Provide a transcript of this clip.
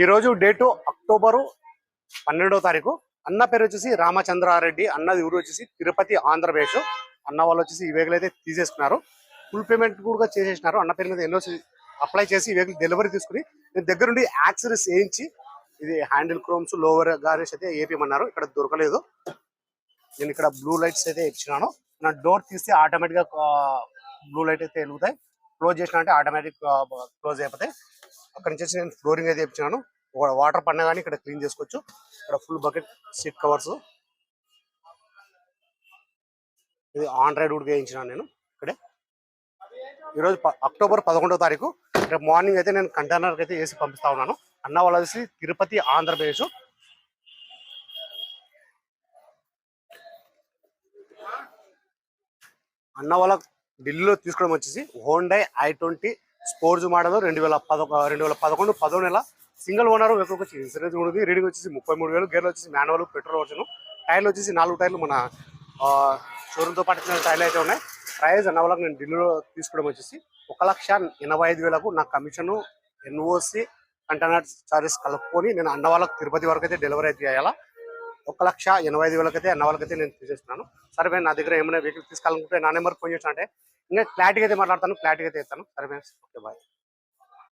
ఈరోజు date October పన్నెండో తారీఖు. అన్న పేరు వచ్చేసి రామచంద్రారెడ్డి. అన్నది ఊరు వచ్చేసి తిరుపతి ఆంధ్రప్రదేశ్. అన్న వాళ్ళు వచ్చేసి ఈ వెహికల్ అయితే తీసేసుకున్నారు. ఫుల్ పేమెంట్ కూడా చేసేసినారు. అన్న పేరు మీద ఎన్నో అప్లై చేసి ఈ వెహికల్ డెలివరీ తీసుకుని నేను దగ్గరుండి యాక్సరీస్ వేయించి ఇది హ్యాండిల్ క్రోమ్స్ లోవర్ గారేస్ అయితే ఏపీమన్నారు ఇక్కడ దొరకలేదు. నేను ఇక్కడ బ్లూ లైట్స్ అయితే ఇచ్చినాను. నా డోర్ తీస్తే ఆటోమేటిక్గా బ్లూ లైట్ అయితే వెలుగుతాయి. క్లోజ్ చేసిన అంటే ఆటోమేటిక్ క్లోజ్ అయిపోతాయి. అక్కడ నుంచి వచ్చి నేను ఫ్లోరింగ్ అయితే ఇచ్చినాను వాటర్ పడినా కానీ ఇక్కడ క్లీన్ చేసుకోవచ్చు. ఇక్కడ ఫుల్ బకెట్ సీట్ కవర్స్. ఇది ఆన్ రైడ్ కూడా వేయించినాను నేను ఇక్కడే. ఈరోజు అక్టోబర్ పదకొండవ తారీఖు. రేపు మార్నింగ్ అయితే నేను కంటైనర్కి అయితే వేసి పంపిస్తా ఉన్నాను. అన్న వాళ్ళ వచ్చి తిరుపతి ఆంధ్రప్రదేశ్. అన్న వాళ్ళ ఢిల్లీలో తీసుకోవడం వచ్చేసి Hyundai i twenty sports model రెండు వేల పదకొ రెండు వేల పదకొండు పదో నెల సింగిల్ ఓనర్ వెహికల్ వచ్చి ఇన్సూరెన్స్ ఉంది. రీడింగ్ వచ్చేసి ముప్పై మూడు వేలు గేర్లు వచ్చేసి మాన్యువల్ పెట్రోల్ వచ్చాను టైర్లు వచ్చేసి నాలుగు టైర్లు మన షోరూమ్తో పాటు ఇచ్చిన టైర్లు అయితే ఉన్నాయి. ప్రైజ్ అన్న వాళ్ళకి నేను ఢిల్లీలో తీసుకోవడం వచ్చేసి ఒక లక్ష ఎనభై ఐదు వేలకు నా కమిషన్ ఎన్ఓసి కంటైనర్ చార్జెస్ కలుపుకొని నేను అన్న వాళ్ళకి తిరుపతి వరకు అయితే డెలివరీ అయితే చేయాలా. ఒక లక్ష ఎనభై ఐదు వేలకైతే అన్న వాళ్ళకైతే నేను తీసేస్తున్నాను. సరే నా దగ్గర ఏమైనా వెహికల్ తీసుకోవాలనుకుంటే నా నెంబర్ ఫోన్ చేసిన అంటే ఇంకా క్లారిటీగా అయితే మాట్లాడతాను క్లారిటీగా అయితే ఇస్తాను సరే ఓకే బాయ్